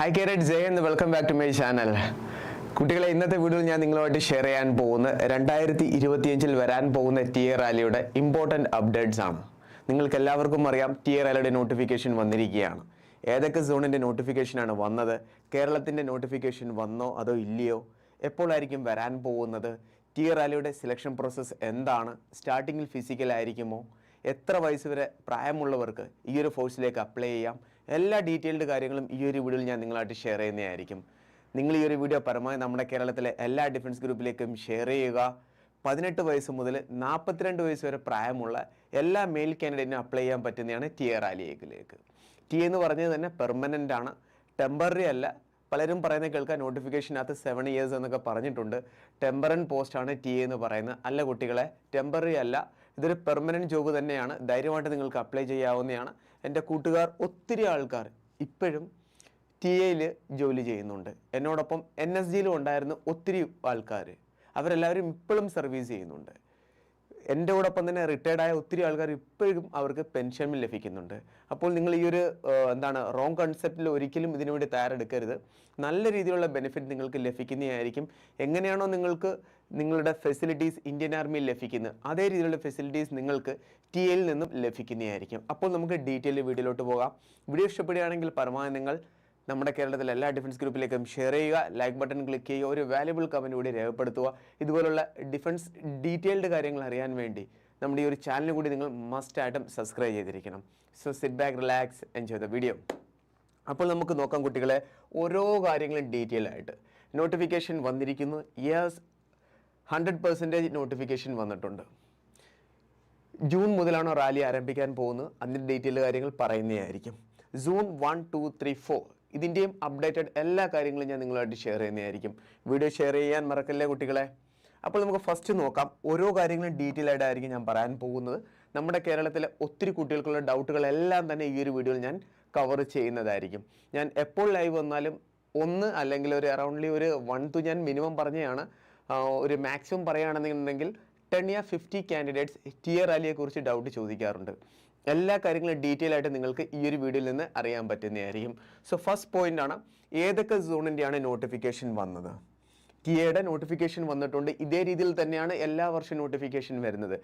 Hi കേരറ്റ് ജയ് എന്ന് welcome back to my channel കുട്ടികളെ ഇന്നത്തെ വീഡിയോയിൽ ഞാൻ നിങ്ങളുമായിട്ട് ഷെയർ ചെയ്യാൻ പോകുന്ന രണ്ടായിരത്തി ഇരുപത്തിയഞ്ചിൽ വരാൻ പോകുന്ന ടി എ റാലിയുടെ ഇമ്പോർട്ടന്റ് അപ്ഡേറ്റ്സ് ആണ്. നിങ്ങൾക്ക് എല്ലാവർക്കും അറിയാം ടി എ റാലിയുടെ നോട്ടിഫിക്കേഷൻ വന്നിരിക്കുകയാണ്. ഏതൊക്കെ സോണിന്റെ നോട്ടിഫിക്കേഷനാണ് വന്നത്? കേരളത്തിന്റെ നോട്ടിഫിക്കേഷൻ വന്നോ അതോ ഇല്ലയോ? എപ്പോഴായിരിക്കും വരാൻ പോകുന്നത്? ടി എ റാലിയുടെ സെലക്ഷൻ പ്രോസസ്സ് എന്താണ് സ്റ്റാർട്ടിങ്ങിൽ ഫിസിക്കൽ ആയിരിക്കുമോ? എത്ര വയസ്സ് വരെ പ്രായമുള്ളവർക്ക് ഈ ഒരു ഫോഴ്സിലേക്ക് അപ്ലൈ ചെയ്യാം? എല്ലാ ഡീറ്റെയിൽഡ് കാര്യങ്ങളും ഈ ഒരു വീഡിയോയിൽ ഞാൻ നിങ്ങളായിട്ട് ഷെയർ ചെയ്യുന്നതായിരിക്കും. നിങ്ങൾ ഈ ഒരു വീഡിയോ പരമായി നമ്മുടെ കേരളത്തിലെ എല്ലാ ഡിഫൻസ് ഗ്രൂപ്പിലേക്കും ഷെയർ ചെയ്യുക. പതിനെട്ട് വയസ്സ് മുതൽ നാൽപ്പത്തിരണ്ട് വയസ്സ് വരെ പ്രായമുള്ള എല്ലാ മെയിൽ കാൻഡിഡേറ്റിനും അപ്ലൈ ചെയ്യാൻ പറ്റുന്നതാണ് ടി എ റാലിയേക്കിലേക്ക് ടി എന്ന് പറഞ്ഞത് തന്നെ പെർമനന്റ് ആണ്. ടെമ്പററി അല്ല. പലരും പറയുന്ന കേൾക്കാൻ നോട്ടിഫിക്കേഷനകത്ത് സെവൻ ഇയേഴ്സ് എന്നൊക്കെ പറഞ്ഞിട്ടുണ്ട്. ടെമ്പറൻ പോസ്റ്റാണ് ടി എന്ന് പറയുന്നത്. അല്ല കുട്ടികളെ ടെമ്പററി അല്ല. ഇതൊരു പെർമനന്റ് ജോബ് തന്നെയാണ്. ധൈര്യമായിട്ട് നിങ്ങൾക്ക് അപ്ലൈ ചെയ്യാവുന്നതാണ്. എന്റെ കൂട്ടുകാർ ഒത്തിരി ആൾക്കാർ ഇപ്പോഴും ടി എയിൽ ജോലി ചെയ്യുന്നുണ്ട്. എന്നോടൊപ്പം എൻ എസ് ജിയിലും ഉണ്ടായിരുന്ന ഒത്തിരി ആൾക്കാർ അവരെല്ലാവരും ഇപ്പോഴും സർവീസ് ചെയ്യുന്നുണ്ട്. എന്റെ കൂടൊപ്പം തന്നെ റിട്ടയർഡ് ആയ ഒത്തിരി ആൾക്കാർ ഇപ്പോഴും അവർക്ക് പെൻഷൻ ലഭിക്കുന്നുണ്ട്. അപ്പോൾ നിങ്ങൾ ഈ ഒരു എന്താണ് റോങ് കൺസെപ്റ്റിൽ ഒരിക്കലും ഇതിനു വേണ്ടി തയ്യാറെടുക്കരുത്. നല്ല രീതിയിലുള്ള ബെനിഫിറ്റ് നിങ്ങൾക്ക് ലഭിക്കുന്നതായിരിക്കും. എങ്ങനെയാണോ നിങ്ങൾക്ക് നിങ്ങളുടെ ഫെസിലിറ്റീസ് ഇന്ത്യൻ ആർമിയിൽ ലഭിക്കുന്നത് അതേ രീതിയിലുള്ള ഫെസിലിറ്റീസ് നിങ്ങൾക്ക് ടി എയിൽ നിന്നും ലഭിക്കുന്നതായിരിക്കും. അപ്പോൾ നമുക്ക് ഡീറ്റെയിൽ വീഡിയോയിലോട്ട് പോകാം. വീഡിയോ ഇഷ്ടപ്പെടുകയാണെങ്കിൽ പരമാവധി നിങ്ങൾ നമ്മുടെ കേരളത്തിലെ എല്ലാ ഡിഫൻസ് ഗ്രൂപ്പിലേക്കും ഷെയർ ചെയ്യുക ലൈക്ക് ബട്ടൺ ക്ലിക്ക് ചെയ്യുക ഒരു വാല്യുബിൾ കമന്റ് കൂടി രേഖപ്പെടുത്തുക. ഇതുപോലുള്ള ഡിഫൻസ് ഡീറ്റെയിൽഡ് കാര്യങ്ങൾ അറിയാൻ വേണ്ടി നമ്മുടെ ഈ ഒരു ചാനൽ കൂടി നിങ്ങൾ മസ്റ്റ് ആയിട്ടും സബ്സ്ക്രൈബ് ചെയ്തിരിക്കണം. So sit back relax enjoy the video അപ്പോൾ നമുക്ക് നോക്കാം കുട്ടികളെ ഓരോ കാര്യങ്ങളും ഡീറ്റെയിൽ ആയിട്ട്. നോട്ടിഫിക്കേഷൻ വന്നിരിക്കുന്നു. യെസ് ഹൺഡ്രഡ് പെർസെന്റേജ് നോട്ടിഫിക്കേഷൻ വന്നിട്ടുണ്ട്. ജൂൺ മുതലാണോ റാലി ആരംഭിക്കാൻ പോകുന്നത്? അതിന്റെ ഡീറ്റെയിൽ കാര്യങ്ങൾ പറയുന്നതായിരിക്കും. June one two three four ഇതിന്റെയും updated എല്ലാ കാര്യങ്ങളും ഞാൻ നിങ്ങളുമായിട്ട് ഷെയർ ചെയ്യുന്നതായിരിക്കും. വീഡിയോ ഷെയർ ചെയ്യാൻ മറക്കല്ലേ കുട്ടികളെ? അപ്പോൾ നമുക്ക് ഫസ്റ്റ് നോക്കാം. ഓരോ കാര്യങ്ങളും ഡീറ്റെയിൽ ആയിട്ടായിരിക്കും ഞാൻ പറയാൻ പോകുന്നത്. നമ്മുടെ കേരളത്തിലെ ഒത്തിരി കുട്ടികൾക്കുള്ള ഡൗട്ടുകളെല്ലാം തന്നെ ഈ ഒരു വീഡിയോയിൽ ഞാൻ കവർ ചെയ്യുന്നതായിരിക്കും. ഞാൻ എപ്പോൾ ലൈവ് വന്നാലും ഒന്ന് അല്ലെങ്കിൽ ഒരു അറൗണ്ട്ലി ഒരു വൺ ടു ഞാൻ മിനിമം പറഞ്ഞതാണ്. ഒരു മാക്സിമം പറയുകയാണെന്നുണ്ടെങ്കിൽ ten year fifty candidates T A റാലിയെക്കുറിച്ച് doubt ചോദിക്കാറുണ്ട്. എല്ലാ കാര്യങ്ങളും ഡീറ്റെയിൽ ആയിട്ട് നിങ്ങൾക്ക് ഈ ഒരു വീഡിയോയിൽ നിന്ന് അറിയാൻ പറ്റുന്നതായിരിക്കും. സോ ഫസ്റ്റ് പോയിന്റ് ആണ് ഏതൊക്കെ സോണിന്റെയാണ് നോട്ടിഫിക്കേഷൻ വന്നത്? ടി നോട്ടിഫിക്കേഷൻ വന്നിട്ടുണ്ട്. ഇതേ രീതിയിൽ തന്നെയാണ് എല്ലാ വർഷവും നോട്ടിഫിക്കേഷൻ വരുന്നത്.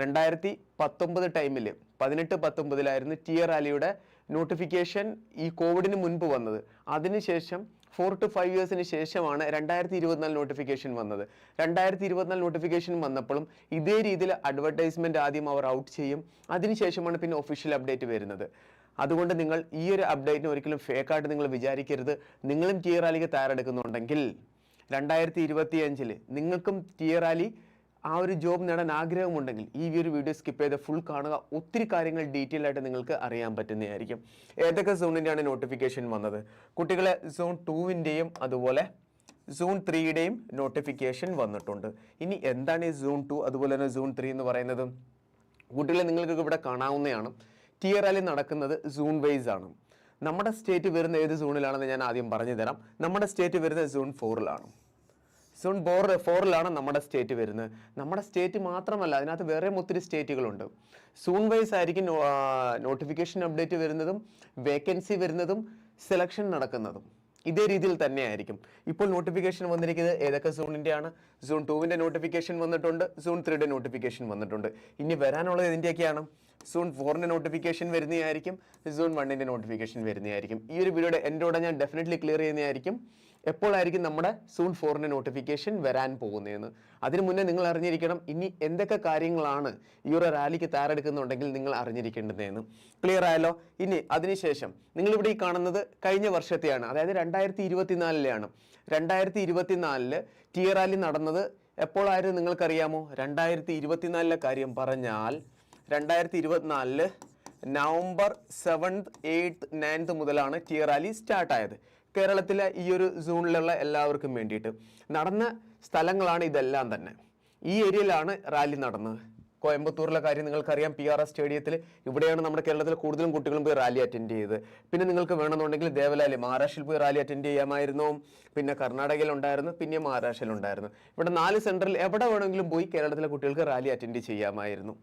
രണ്ടായിരത്തി പത്തൊമ്പത് ടൈമിൽ പതിനെട്ട് പത്തൊമ്പതിലായിരുന്നു ടിയർ എ റാലിയുടെ നോട്ടിഫിക്കേഷൻ ഈ കോവിഡിന് മുൻപ് വന്നത്. അതിനുശേഷം ഫോർ ടു ഫൈവ് ഇയേഴ്സിന് ശേഷമാണ് രണ്ടായിരത്തി ഇരുപത്തിനാല് നോട്ടിഫിക്കേഷൻ വന്നത്. രണ്ടായിരത്തി ഇരുപത്തിനാല് നോട്ടിഫിക്കേഷൻ വന്നപ്പോഴും ഇതേ രീതിയിൽ അഡ്വർടൈസ്മെന്റ് ആദ്യം അവർ ഔട്ട് ചെയ്യും. അതിനുശേഷമാണ് പിന്നെ ഒഫീഷ്യൽ അപ്ഡേറ്റ് വരുന്നത്. അതുകൊണ്ട് നിങ്ങൾ ഈ ഒരു അപ്ഡേറ്റിന് ഒരിക്കലും ഫേക്കായിട്ട് നിങ്ങൾ വിചാരിക്കരുത്. നിങ്ങളും ടിയർ റാലിക്ക് തയ്യാറെടുക്കുന്നുണ്ടെങ്കിൽ രണ്ടായിരത്തി ഇരുപത്തി അഞ്ചിൽ നിങ്ങൾക്കും ടിയർ റാലി ആ ഒരു ജോബ് നേടാൻ ആഗ്രഹമുണ്ടെങ്കിൽ ഈ ഒരു വീഡിയോ സ്കിപ്പ് ചെയ്ത് ഫുൾ കാണുക. ഒത്തിരി കാര്യങ്ങൾ ഡീറ്റെയിൽ ആയിട്ട് നിങ്ങൾക്ക് അറിയാൻ പറ്റുന്നതായിരിക്കും. ഏതൊക്കെ സോണിന്റെയാണ് നോട്ടിഫിക്കേഷൻ വന്നത്? കുട്ടികളെ സോൺ ടൂവിന്റെയും അതുപോലെ സൂൺ ത്രീയുടെയും നോട്ടിഫിക്കേഷൻ വന്നിട്ടുണ്ട്. ഇനി എന്താണ് ഈ സൂൺ ടു അതുപോലെ തന്നെ സൂൺ ത്രീ എന്ന് പറയുന്നത്? കുട്ടികളെ നിങ്ങൾക്ക് ഇവിടെ കാണാവുന്നതാണ്. ടിയർ റാലി നടക്കുന്നത് സൂൺ വൈസ് ആണ്. നമ്മുടെ സ്റ്റേറ്റ് വരുന്ന ഏത് സോണിലാണെന്ന് ഞാൻ ആദ്യം പറഞ്ഞു തരാം നമ്മുടെ സ്റ്റേറ്റ് വരുന്നത് സൂൺ ഫോറിലാണ് സോൺ ബോർ ഫോറിലാണ് നമ്മുടെ സ്റ്റേറ്റ് വരുന്നത്. നമ്മുടെ സ്റ്റേറ്റ് മാത്രമല്ല അതിനകത്ത് വേറെ ഒത്തിരി സ്റ്റേറ്റുകളുണ്ട് സൂൺ വൈസ് ആയിരിക്കും നോട്ടിഫിക്കേഷൻ അപ്ഡേറ്റ് വരുന്നതും വേക്കൻസി വരുന്നതും സെലക്ഷൻ നടക്കുന്നതും. ഇതേ രീതിയിൽ തന്നെയായിരിക്കും. ഇപ്പോൾ നോട്ടിഫിക്കേഷൻ വന്നിരിക്കുന്നത് ഏതൊക്കെ സോണിന്റെയാണ് സോൺ ടൂവിന്റെ നോട്ടിഫിക്കേഷൻ വന്നിട്ടുണ്ട് സോൺ ത്രീയുടെ നോട്ടിഫിക്കേഷൻ വന്നിട്ടുണ്ട്. ഇനി വരാനുള്ളത് ഇതിന്റെയൊക്കെയാണ് സോൺ ഫോറിന്റെ നോട്ടിഫിക്കേഷൻ വരുന്നതായിരിക്കും സോൺ വണ്ണിന്റെ നോട്ടിഫിക്കേഷൻ വരുന്നതായിരിക്കും. ഈ ഒരു വീഡിയോയുടെ എന്റെ കൂടെ ഞാൻ ഡെഫിനറ്റ്ലി ക്ലിയർ ചെയ്യുന്നതായിരിക്കും. എപ്പോഴായിരിക്കും നമ്മുടെ സൂൺ ഫോറിന്റെ നോട്ടിഫിക്കേഷൻ വരാൻ പോകുന്നതെന്ന്? അതിനു മുന്നേ നിങ്ങൾ അറിഞ്ഞിരിക്കണം ഇനി എന്തൊക്കെ കാര്യങ്ങളാണ് ഈ ഒരു റാലിക്ക് തയ്യാറെടുക്കുന്നുണ്ടെങ്കിൽ നിങ്ങൾ അറിഞ്ഞിരിക്കേണ്ടതെന്ന്. ക്ലിയർ ആയല്ലോ? ഇനി അതിനുശേഷം നിങ്ങളിവിടെ ഈ കാണുന്നത് കഴിഞ്ഞ വർഷത്തെയാണ് അതായത് രണ്ടായിരത്തി ഇരുപത്തിനാലിലെയാണ് രണ്ടായിരത്തി ഇരുപത്തിനാലിൽ ടി റാലി നടന്നത് എപ്പോഴായിരുന്നു നിങ്ങൾക്കറിയാമോ? രണ്ടായിരത്തി ഇരുപത്തിനാലിലെ കാര്യം പറഞ്ഞാൽ രണ്ടായിരത്തി ഇരുപത്തിനാലിൽ നവംബർ സെവൻത് എയ്ത്ത് നയൻത്ത് മുതലാണ് ടി റാലി സ്റ്റാർട്ടായത് കേരളത്തിലെ ഈ ഒരു സോണിലുള്ള എല്ലാവർക്കും വേണ്ടിയിട്ട് നടന്ന സ്ഥലങ്ങളാണ് ഇതെല്ലാം തന്നെ. ഈ ഏരിയയിലാണ് റാലി നടന്നത്. കോയമ്പത്തൂരിലെ കാര്യം നിങ്ങൾക്കറിയാം. പി ആർ എസ് സ്റ്റേഡിയത്തിൽ ഇവിടെയാണ് നമ്മുടെ കേരളത്തിൽ കൂടുതലും കുട്ടികളും പോയി റാലി അറ്റൻഡ് ചെയ്ത് പിന്നെ നിങ്ങൾക്ക് വേണമെന്നുണ്ടെങ്കിൽ ദേവലാലി മഹാരാഷ്ട്രയിൽ പോയി റാലി അറ്റൻഡ് ചെയ്യാമായിരുന്നു. പിന്നെ കർണാടകയിൽ ഉണ്ടായിരുന്നു പിന്നെ മഹാരാഷ്ട്രയിലുണ്ടായിരുന്നു ഇവിടെ നാല് സെന്ററിൽ എവിടെ വേണമെങ്കിലും പോയി കേരളത്തിലെ കുട്ടികൾക്ക് റാലി അറ്റൻഡ് ചെയ്യാമായിരുന്നു.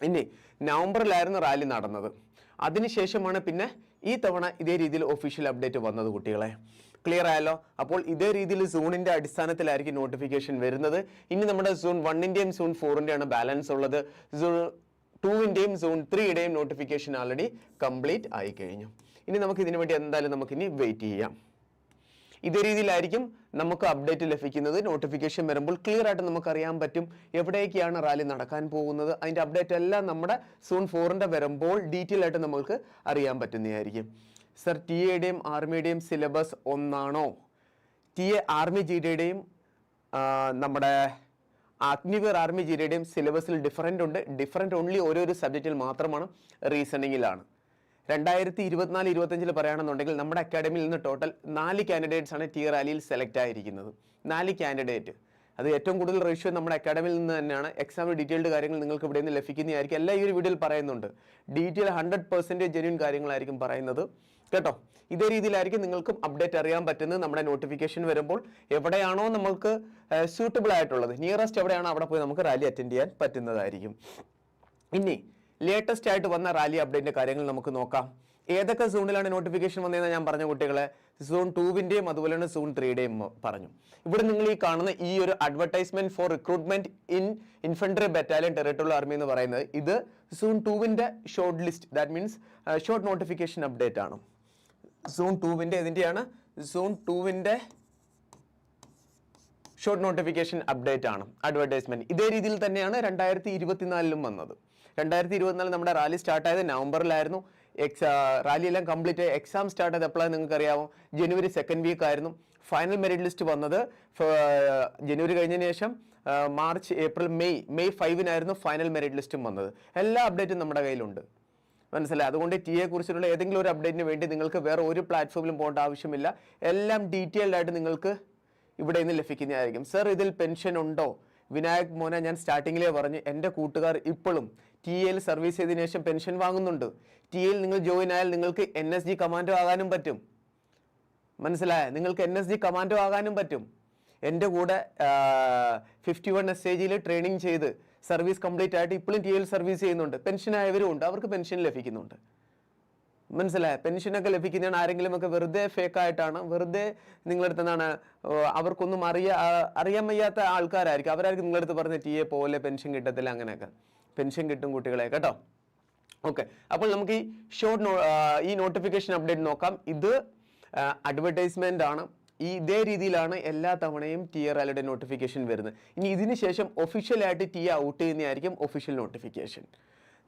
ഇനി നവംബറിലായിരുന്നു റാലി നടന്നത്. അതിനുശേഷമാണ് പിന്നെ ഈ തവണ ഇതേ രീതിയിൽ ഒഫീഷ്യൽ അപ്ഡേറ്റ് വന്നത് കുട്ടികളെ. ക്ലിയർ ആയല്ലോ? അപ്പോൾ ഇതേ രീതിയിൽ സോണിന്റെ അടിസ്ഥാനത്തിലായിരിക്കും നോട്ടിഫിക്കേഷൻ വരുന്നത്. ഇനി നമ്മുടെ സൂൺ വണ്ണിന്റെയും സൂൺ ഫോറിന്റെയാണ് ബാലൻസ് ഉള്ളത്. സോൺ ടൂവിന്റെയും സൂൺ ത്രീയുടെയും നോട്ടിഫിക്കേഷൻ ആൾറെഡി കംപ്ലീറ്റ് ആയി കഴിഞ്ഞു. ഇനി നമുക്ക് ഇതിനു വേണ്ടി എന്തായാലും നമുക്കിനി വെയിറ്റ് ചെയ്യാം. ഇതേ രീതിയിലായിരിക്കും നമുക്ക് അപ്ഡേറ്റ് ലഭിക്കുന്നത്. നോട്ടിഫിക്കേഷൻ വരുമ്പോൾ ക്ലിയർ ആയിട്ട് നമുക്ക് അറിയാൻ പറ്റും എവിടേക്കാണ് റാലി നടക്കാൻ പോകുന്നത്. അതിന്റെ അപ്ഡേറ്റ് എല്ലാം നമ്മുടെ സൂൺ ഫോറിന്റെ വരുമ്പോൾ ഡീറ്റെയിൽ ആയിട്ട് നമുക്ക് അറിയാൻ പറ്റുന്നതായിരിക്കും. സർ ടി എയുടെയും ആർമിയുടെയും സിലബസ് ഒന്നാണോ? ടി എ ആർമി ജി ഡിയുടെയും നമ്മുടെ അഗ്നിവീർ ആർമി ജി ഡിയുടെയും സിലബസിൽ ഡിഫറന്റ് ഉണ്ട്. ഡിഫറന്റ് ഓൺലി ഓരോരോ സബ്ജക്റ്റിൽ മാത്രമാണ് റീസണിങ്ങിലാണ് രണ്ടായിരത്തി ഇരുപത്തിനാല് ഇരുപത്തഞ്ചിൽ പറയുകയാണെന്നുണ്ടെങ്കിൽ നമ്മുടെ അക്കാഡമിയിൽ നിന്ന് ടോട്ടൽ നാല് കാൻഡിഡേറ്റ്സ് ആണ് ടി റാലിയിൽ സെലക്ട് ആയിരിക്കുന്നത്. നാല് കാൻഡിഡേറ്റ് അത് ഏറ്റവും കൂടുതൽ റേഷ്യോ നമ്മുടെ അക്കാഡമിയിൽ നിന്ന് തന്നെയാണ്. എക്സാം ഡീറ്റെയിൽഡ് കാര്യങ്ങൾ നിങ്ങൾക്ക് ഇവിടെ നിന്ന് ലഭിക്കുന്നതായിരിക്കും. എല്ലാ ഈ ഒരു വീഡിയോയിൽ പറയുന്നുണ്ട്. ഡീറ്റെയിൽ ഹൺഡ്രഡ് പെർസെന്റേജ് ജെന്യൂൻ കാര്യങ്ങളായിരിക്കും പറയുന്നത്. കേട്ടോ? ഇതേ രീതിയിലായിരിക്കും നിങ്ങൾക്കും അപ്ഡേറ്റ് അറിയാൻ പറ്റുന്നത്. നമ്മുടെ നോട്ടിഫിക്കേഷൻ വരുമ്പോൾ എവിടെയാണോ നമുക്ക് സ്യൂട്ടബിൾ ആയിട്ടുള്ളത്. നിയറസ്റ്റ് എവിടെയാണോ അവിടെ പോയി നമുക്ക് റാലി അറ്റൻഡ് ചെയ്യാൻ പറ്റുന്നതായിരിക്കും. ഇനി ലേറ്റസ്റ്റ് ആയിട്ട് വന്ന റാലി അപ്ഡേറ്റിന്റെ കാര്യങ്ങൾ നമുക്ക് നോക്കാം. ഏതൊക്കെ സോണിലാണ് നോട്ടിഫിക്കേഷൻ വന്നതെന്ന് ഞാൻ പറഞ്ഞ കുട്ടികളെ? സോൺ ടൂവിന്റെയും അതുപോലെ തന്നെ സോൺ ത്രീയുടെയും പറഞ്ഞു. ഇവിടെ നിങ്ങൾ ഈ കാണുന്ന ഈ ഒരു advertisement for recruitment in infantry battalion territorial army എന്ന് പറയുന്നത് ഇത് zone ടൂവിന്റെ short list that means short notification update ആണ്. സോൺ ടൂവിന്റെ ഇതിന്റെയാണ് സോൺ ടൂവിന്റെ ഷോർട്ട് നോട്ടിഫിക്കേഷൻ അപ്ഡേറ്റ് ആണ്. അഡ്വർടൈസ്മെന്റ് ഇതേ രീതിയിൽ തന്നെയാണ് രണ്ടായിരത്തി ഇരുപത്തിനാലിലും വന്നത്. രണ്ടായിരത്തി ഇരുപത്തിനാല് നമ്മുടെ റാലി സ്റ്റാർട്ട് ആയത് നവംബറിലായിരുന്നു. എക്സ് റാലി എല്ലാം കംപ്ലീറ്റ് എക്സാം സ്റ്റാർട്ട് ചെയ്ത് എപ്പോഴാണ് നിങ്ങൾക്ക് അറിയാമോ ജനുവരി സെക്കൻഡ് വീക്ക് ആയിരുന്നു. ഫൈനൽ മെറിറ്റ് ലിസ്റ്റ് വന്നത് ജനുവരി കഴിഞ്ഞതിന് ശേഷം മാർച്ച് ഏപ്രിൽ മെയ് മെയ് ഫൈവിനായിരുന്നു ഫൈനൽ മെറിറ്റ് ലിസ്റ്റും വന്നത്. എല്ലാ അപ്ഡേറ്റും നമ്മുടെ കയ്യിലുണ്ട്. മനസ്സിലായി? അതുകൊണ്ട് ടി എ കുറിച്ചുള്ള ഏതെങ്കിലും ഒരു അപ്ഡേറ്റിന് വേണ്ടി നിങ്ങൾക്ക് വേറെ ഒരു പ്ലാറ്റ്ഫോമിലും പോകേണ്ട ആവശ്യമില്ല. എല്ലാം ഡീറ്റെയിൽഡ് ആയിട്ട് നിങ്ങൾക്ക് ഇവിടെ നിന്ന് ലഭിക്കുന്നതായിരിക്കും. സർ ഇതിൽ പെൻഷൻ ഉണ്ടോ? വിനായക് മോനെ ഞാൻ സ്റ്റാർട്ടിങ്ങിലേ പറഞ്ഞു എന്റെ കൂട്ടുകാർ ഇപ്പോഴും ടി എയിൽ സർവീസ് ചെയ്തതിനു ശേഷം പെൻഷൻ വാങ്ങുന്നുണ്ട്. ടി എയിൽ നിങ്ങൾ ജോയിൻ ആയാൽ നിങ്ങൾക്ക് എൻ എസ് ജി കമാൻഡോ ആകാനും പറ്റും. മനസ്സിലായ? നിങ്ങൾക്ക് എൻ എസ് ജി കമാൻഡോ ആകാനും പറ്റും. എന്റെ കൂടെ ഫിഫ്റ്റി വൺ എസ് എ ജിയിൽ ട്രെയിനിങ് ചെയ്ത് സർവീസ് കംപ്ലീറ്റ് ആയിട്ട് ഇപ്പോഴും ടി എൽ സർവീസ് ചെയ്യുന്നുണ്ട്. പെൻഷൻ ആയവരും ഉണ്ട്. അവർക്ക് പെൻഷൻ ലഭിക്കുന്നുണ്ട്. മനസ്സിലായ? പെൻഷനൊക്കെ ലഭിക്കുന്നതാണ് ആരെങ്കിലും ഒക്കെ വെറുതെ ഫേക്ക് ആയിട്ടാണ്. വെറുതെ നിങ്ങളടുത്ത് എന്താണ് അവർക്കൊന്നും അറിയാ അറിയാൻ വയ്യാത്ത ആൾക്കാരായിരിക്കും. അവരായിരിക്കും നിങ്ങളടുത്ത് പറഞ്ഞ ടി എ പോലെ പെൻഷൻ കിട്ടത്തില്ല അങ്ങനെയൊക്കെ. പെൻഷൻ കിട്ടും കുട്ടികളെ കേട്ടോ? ഓക്കെ അപ്പോൾ നമുക്ക് ഈ ഷോർട്ട് ഈ നോട്ടിഫിക്കേഷൻ അപ്ഡേറ്റ് നോക്കാം. ഇത് അഡ്വർടൈസ്മെന്റ് ആണ്. ഈ ഇതേ രീതിയിലാണ് എല്ലാ തവണയും ടി ആർ എല്ലുടെ നോട്ടിഫിക്കേഷൻ വരുന്നത്. ഇനി ഇതിന് ശേഷം ഒഫീഷ്യലായിട്ട് ടി ഔട്ട് ചെയ്യുന്നതായിരിക്കും ഒഫീഷ്യൽ നോട്ടിഫിക്കേഷൻ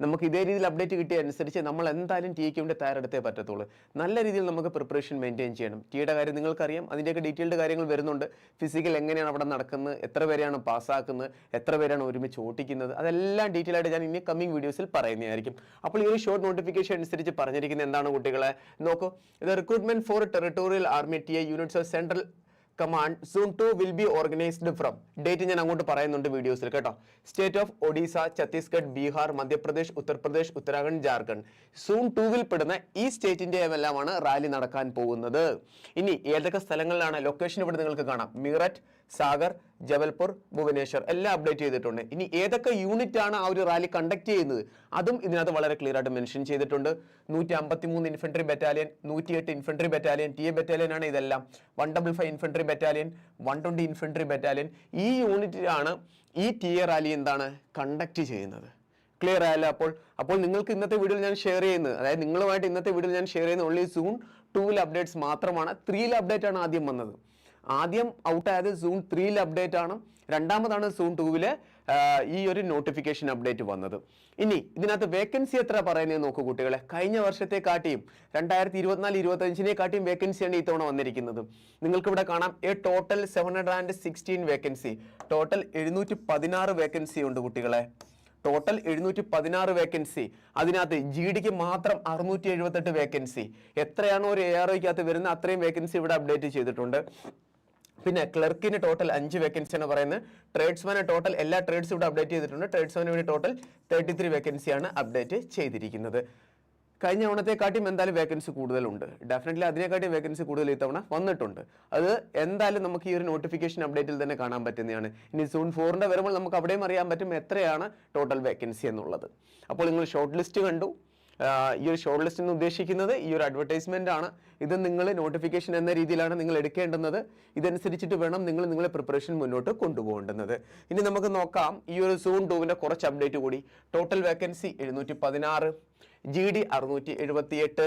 നമുക്ക് ഇതേ രീതിയിൽ അപ്ഡേറ്റ് കിട്ടിയ അനുസരിച്ച് നമ്മൾ എന്തായാലും ടി എക്ക് തയ്യാറെടുത്തേ പറ്റത്തുള്ളൂ. നല്ല രീതിയിൽ നമുക്ക് പ്രിപ്പറേഷൻ മെയിന്റെയിൻ ചെയ്യണം. ടിയുടെ കാര്യം നിങ്ങൾക്കറിയാം. അതിന്റെയൊക്കെ ഡീറ്റെയിൽഡ് കാര്യങ്ങൾ വരുന്നുണ്ട്. ഫിസിക്കൽ എങ്ങനെയാണ് അവിടെ നടക്കുന്നത്? എത്ര പേരെയാണ് പാസ്സാക്കുന്നത് എത്ര പേരാണ് ഒരുമിച്ച് ഓട്ടിക്കുന്നത്? അതെല്ലാം ഡീറ്റെയിൽ ആയിട്ട് ഞാൻ ഇനി കമ്മിങ് വീഡിയോസിൽ പറയുന്നതായിരിക്കും. അപ്പോൾ ഈ ഒരു ഷോർട്ട് നോട്ടിഫിക്കേഷൻ അനുസരിച്ച് പറഞ്ഞിരിക്കുന്നത് എന്താണ് കുട്ടികളെ? നോക്കൂ. ഇത് recruitment for territorial army T A units of central command zone two will be organised from date ഞാൻ അങ്ങോട്ട് പറയുന്നുണ്ട് വീഡിയോസിൽ കേട്ടോ. State of Odisha Chhattisgarh Bihar Madhya Pradesh Uttar Pradesh Uttarakhand Jharkhand zone ടൂവിൽ പെടുന്ന ഈ സ്റ്റേറ്റിന്റെ എല്ലാമാണ് റാലി നടക്കാൻ പോകുന്നത്. ഇനി ഏതൊക്കെ സ്ഥലങ്ങളിലാണ് ലൊക്കേഷൻ ഇവിടെ നിങ്ങൾക്ക് കാണാം. മീററ്റ് സാഗർ ജബൽപൂർ ഭുവനേശ്വർ എല്ലാം അപ്ഡേറ്റ് ചെയ്തിട്ടുണ്ട്. ഇനി ഏതൊക്കെ യൂണിറ്റ് ആണ് ആ ഒരു റാലി കണ്ടക്ട് ചെയ്യുന്നത്? അതും ഇതിനകത്ത് വളരെ ക്ലിയർ ആയിട്ട് മെൻഷൻ ചെയ്തിട്ടുണ്ട്. നൂറ്റി അമ്പത്തി മൂന്ന് ഇൻഫൻട്രി ബറ്റാലിയൻ നൂറ്റിയെട്ട് infantry battalion T A battalion ആണ് ഇതെല്ലാം. One double five infantry battalion one twenty infantry battalion ഈ യൂണിറ്റിലാണ് ഈ ടി എ റാലി എന്താണ് കണ്ടക്ട് ചെയ്യുന്നത്. ക്ലിയർ ആയല്ലോ അപ്പോൾ. അപ്പോൾ നിങ്ങൾക്ക് ഇന്നത്തെ വീഡിയോയിൽ ഞാൻ ഷെയർ ചെയ്യുന്നത്. അതായത് നിങ്ങളുമായിട്ട് ഇന്നത്തെ വീഡിയോയിൽ ഞാൻ ഷെയർ ചെയ്യുന്ന ഓൺലി സൂൺ ടൂവിൽ അപ്ഡേറ്റ്സ് മാത്രമാണ്. ത്രീയിൽ അപ്ഡേറ്റ് ആണ് ആദ്യം വന്നത്. ആദ്യം ഔട്ട് ആയത് സൂൺ ത്രീയിൽ അപ്ഡേറ്റ് ആണ്. രണ്ടാമതാണ് സൂൺ ടൂവിലെ ഈ ഒരു നോട്ടിഫിക്കേഷൻ അപ്ഡേറ്റ് വന്നത്. ഇനി ഇതിനകത്ത് വേക്കൻസി എത്ര പറയുന്നത് നോക്കൂ കുട്ടികളെ. കഴിഞ്ഞ വർഷത്തെ കാട്ടിയും രണ്ടായിരത്തി ഇരുപത്തിനാല് ഇരുപത്തി അഞ്ചിനെ കാട്ടിയും വേക്കൻസിയാണ് ഈ തവണ വന്നിരിക്കുന്നത്. നിങ്ങൾക്ക് ഇവിടെ കാണാം a total seven hundred and sixteen vacancy total എഴുന്നൂറ്റി പതിനാറ് വേക്കൻസി ഉണ്ട് കുട്ടികളെ. ടോട്ടൽ എഴുന്നൂറ്റി പതിനാറ് വേക്കൻസി അതിനകത്ത് ജി ഡിക്ക് മാത്രം അറുന്നൂറ്റി എഴുപത്തെട്ട് വേക്കൻസി എത്രയാണോ ഒരു എ ആർ ഒക്കകത്ത് വരുന്ന അത്രയും വേക്കൻസി ഇവിടെ അപ്ഡേറ്റ് ചെയ്തിട്ടുണ്ട്. പിന്നെ ക്ലർക്കിന് ടോട്ടൽ അഞ്ച് വേക്കൻസി ആണ് പറയുന്നത്. ട്രേഡ്സ്മാന് ടോട്ടൽ എല്ലാ ട്രേഡ്സും ഇവിടെ അപ്ഡേറ്റ് ചെയ്തിട്ടുണ്ട്. ട്രേഡ്സ്മാന് വേണ്ടി ടോട്ടൽ തേർട്ടി ത്രീ വേക്കൻസിയാണ് അപ്ഡേറ്റ് ചെയ്തിരിക്കുന്നത്. കഴിഞ്ഞ തവണത്തെക്കാട്ടിയും എന്തായാലും വേക്കൻസി കൂടുതലുണ്ട്. ഡെഫിനറ്റ്ലി അതിനെക്കാട്ടിയും വേക്കൻസി കൂടുതൽ ഇത്തവണ വന്നിട്ടുണ്ട്. അത് എന്തായാലും നമുക്ക് ഈ ഒരു നോട്ടിഫിക്കേഷൻ അപ്ഡേറ്റിൽ തന്നെ കാണാൻ പറ്റുന്നതാണ്. ഇനി സൂൺ ഫോറിന്റെ വരുമ്പോൾ നമുക്ക് അവിടെയും അറിയാൻ പറ്റും എത്രയാണ് ടോട്ടൽ വേക്കൻസി എന്നുള്ളത്. അപ്പോൾ നിങ്ങൾ ഷോർട്ട് ലിസ്റ്റ് കണ്ടു. ഈ ഒരു ഷോർട്ട് ലിസ്റ്റ് എന്ന് ഉദ്ദേശിക്കുന്നത് ഈ ഒരു അഡ്വർടൈസ്മെന്റ് ആണ്. ഇത് നിങ്ങൾ നോട്ടിഫിക്കേഷൻ എന്ന രീതിയിലാണ് നിങ്ങൾ എടുക്കേണ്ടുന്നത്. ഇതനുസരിച്ചിട്ട് വേണം നിങ്ങൾ നിങ്ങളെ പ്രിപ്പറേഷൻ മുന്നോട്ട് കൊണ്ടുപോകേണ്ടുന്നത്. ഇനി നമുക്ക് നോക്കാം. ഈ ഒരു സൂൺ ടൂവിന്റെ കുറച്ച് അപ്ഡേറ്റ് കൂടി. ടോട്ടൽ വേക്കൻസി എഴുന്നൂറ്റി പതിനാറ് ജി ഡി അറുന്നൂറ്റി എഴുപത്തി എട്ട്